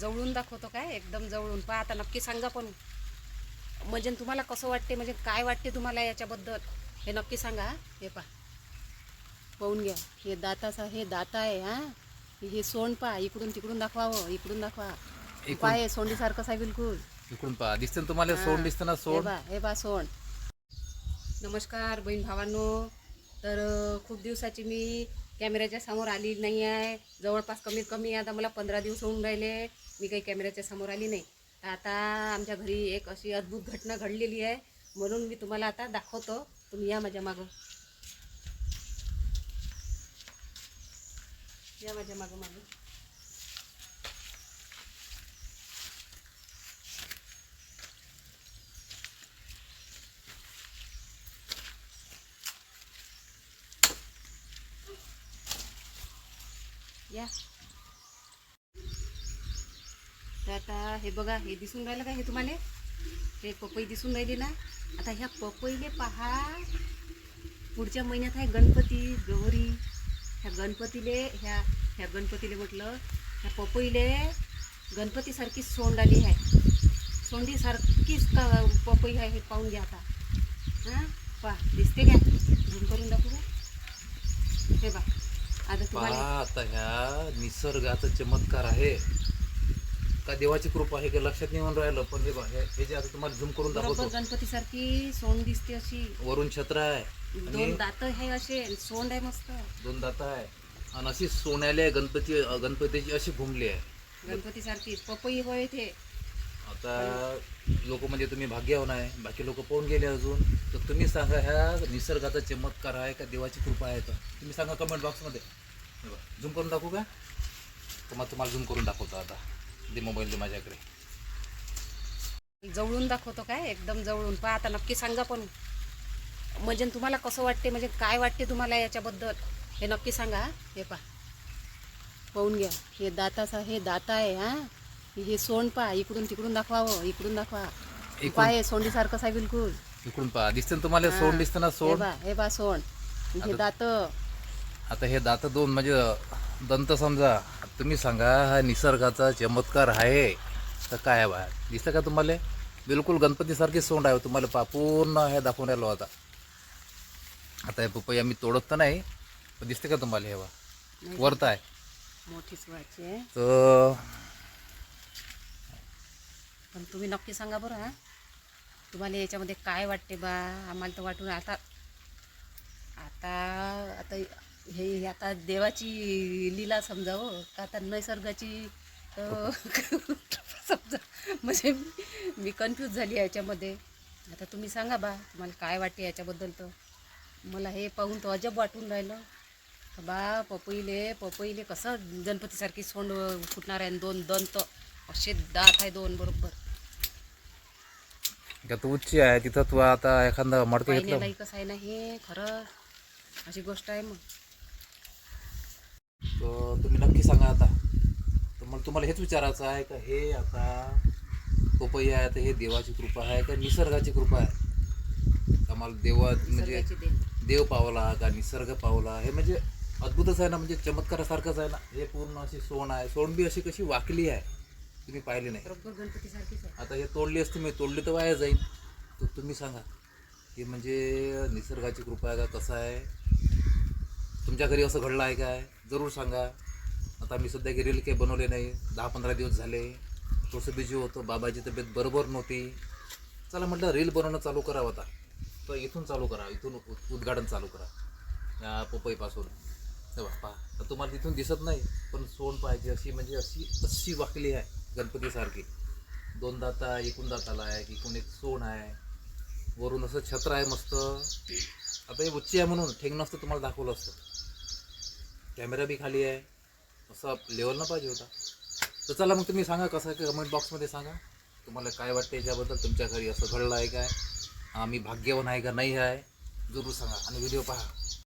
जवळून दाखवतो काय? एकदम जवळून. पहा आता नक्की सांगा पण. म्हणजे तुम्हाला कसं वाटते? म्हणजे काय वाटते तुम्हाला याच्याबद्दल? हे नक्की सांगा हा. पहा. पाहून घ्या. हे दाताचा हे दाता आहे हा. हे सोंड पहा. इकडून तिकडून दाखवावं. इकडून दाखवा. पहा हे सोंडीसारखंच आहे बिलकुल. इकडून पहा. दिसते तुम्हाला. सोंड दिसतं ना हे सोंड? हे बा सोंड. नमस्कार बहीण भावांनो. तर खूप दिवसाची मी कॅमेऱ्याच्या समोर आली नाही आहे. जवळपास कमीत कमी आता मला पंधरा दिवस होऊन राहिले मी काही कॅमेऱ्याच्या समोर आली नाही. तर आता आमच्या घरी एक अशी अद्भुत घटना घडलेली आहे. म्हणून मी तुम्हाला आता दाखवतो. तुम्ही या माझ्या मागं. या माझ्या मागं मागं. या. तर आता हे बघा हे दिसून राहिलं का हे तुम्हाला? हे पपई दिसून राहिली ना? आता ह्या पपईले पहा. पुढच्या महिन्यात आहे गणपती गौरी. ह्या गणपतीले ह्या ह्या गणपतीले म्हटलं ह्या पपईले गणपतीसारखीच सोंड आली आहे. सोंडीसारखीच का पपई आहे हे पाहून घ्या आता. हां? पहा दिसते का? झूम करून दाखवू हे बा आता तुम्हाला पहा आता ह्या निसर्गाचा चमत्कार आहे. का देवाची कृपा आहे का लक्षात नाही येऊन राहिलं पण हे बघा हे हे जे आता तुम्हाला झूम करून बरोबर दाखवतो. गणपतीसारखी सोंड दिसते अशी. वरून छत्र आहे. दोन आणि दात आहे असे सोंड आहे मस्त. दोन दात आहे. आणि अशी सोन्याले गणपती गणपतीची अशी घुमली आहे. गणपतीसारखी पपई होय ते. आता लोक म्हणजे तुम्ही भाग्यवान आहे. बाकी लोक पाहून गेले अजून. तर तुम्ही सांगा ह्या निसर्गाचा चमत्कार आहे का? देवाची कृपा आहे का? तुम्ही सांगा कमेंट बॉक्समध्ये झूम करून दाखवू का? तुम्हाला तुम्हाला झूम करून दाखवतो आता. दे मोबाईल दे माझ्याकडे. जवळून दाखवतो काय? एकदम जवळून. पहा आता नक्की सांगा पण. म्हणजे तुम्हाला कसं वाटते? म्हणजे काय वाटते तुम्हाला याच्याबद्दल? हे नक्की सांगा हे पहा. पाहून घ्या. हे दाताचा हे दाता आहे हां. हे सोंड पहा इकडून तिकडून दाखवावं इकडून दाखवा. इकडून- पहा हे सोंडीसारखंच आहे बिलकुल. इकडून पहा दिसते ना तुम्हाला हा. सोंड दिसतं ना हे सोंड? बा हे बा सोंड. हे दात. आता हे दात दोन म्हणजे दंत समजा तुम्ही सांगा हा निसर्गाचा चमत्कार आहे तर काय आहे बा दिसतं का तुम्हाला? बिलकुल गणपतीसारखी सोंड आहे तुम्हाला पा पूर्ण हे दाखवून राहिलो आता. आता हे पपई आम्ही तोडत तर नाही पण दिसते का तुम्हाला हे बा वरत आहे. मोठीच तर पण तुम्ही नक्की सांगा बरं हां. तुम्हाला याच्यामध्ये काय वाटते बा? आम्हाला तर वाटून आता आता आता हे आता देवाची लीला समजावं का आता नैसर्गाची समजा म्हणजे मी- कन्फ्यूज झाली याच्यामध्ये. आता तुम्ही सांगा बा तुम्हाला काय वाटते याच्याबद्दल तर. मला हे पाहून तर अजब वाटून राहिलं. बा पपईले पपईले कसं गणपतीसारखी सोंड फुटणार आहे आणि दोन दंत. दात आहे दोन बरोबर. का तू उच्च आहे तिथं तू आता एखादा मडकं घेतलं? पाहिलेलाही कसं आहे ना हे खरं. अशी गोष्ट आहे मग. तर तुम्ही नक्की सांगा आता. तर मला तुम्हाला हेच विचारायचं आहे का हे आता पपई आहे तर हे देवाची कृपा आहे का निसर्गाची कृपा आहे? का मला देवा म्हणजे निसर्गाची देण. देव पावला का निसर्ग पावला? हे म्हणजे अद्भुतच आहे ना म्हणजे चमत्कारासारखंच आहे ना. हे पूर्ण अशी सोन आहे. सोन बी अशी कशी वाकली आहे. तुम्ही पाहिली नाही. बरोबर गणपतीसारखीच आहे. आता हे तोडली असती मी तोडली तर वाया जाईल तर तुम्ही सांगा की म्हणजे निसर्गाची कृपा आहे का कसं आहे? तुमच्या घरी असं घडलं आहे काय जरूर सांगा. आता मी सध्या रील काही बनवले नाही. दहा पंधरा दिवस झाले. थोडंसं बिझी होतो. बाबाची तब्येत बरोबर नव्हती. चला म्हटलं रील बनवणं चालू करावं आता. तर इथून चालू करा. इथून उद- उद्घाटन चालू करा. या पपईपासून. पहा तर तुम्हाला तिथून दिसत नाही पण सोंड पाहिजे अशी म्हणजे अशी अशी वाकली आहे. गणपतीसारखी. दोन दाता एकूण दाताला आहे एकूण एक सोन आहे. वरून असं छत्र आहे मस्त. आता हे उच्ची आहे म्हणून ठेंग नसतं तुम्हाला दाखवलं असतं. कॅमेरा बी खाली आहे. असा लेवलनं पाहिजे होता. तर चला मग तुम्ही सांगा कसं की कमेंट बॉक्समध्ये सांगा. तुम्हाला काय वाटतं याच्याबद्दल? तुमच्या घरी असं घडलं आहे काय? आम्ही भाग्यवान आहे का नाही आहे? जरूर सांगा. आणि व्हिडिओ पहा.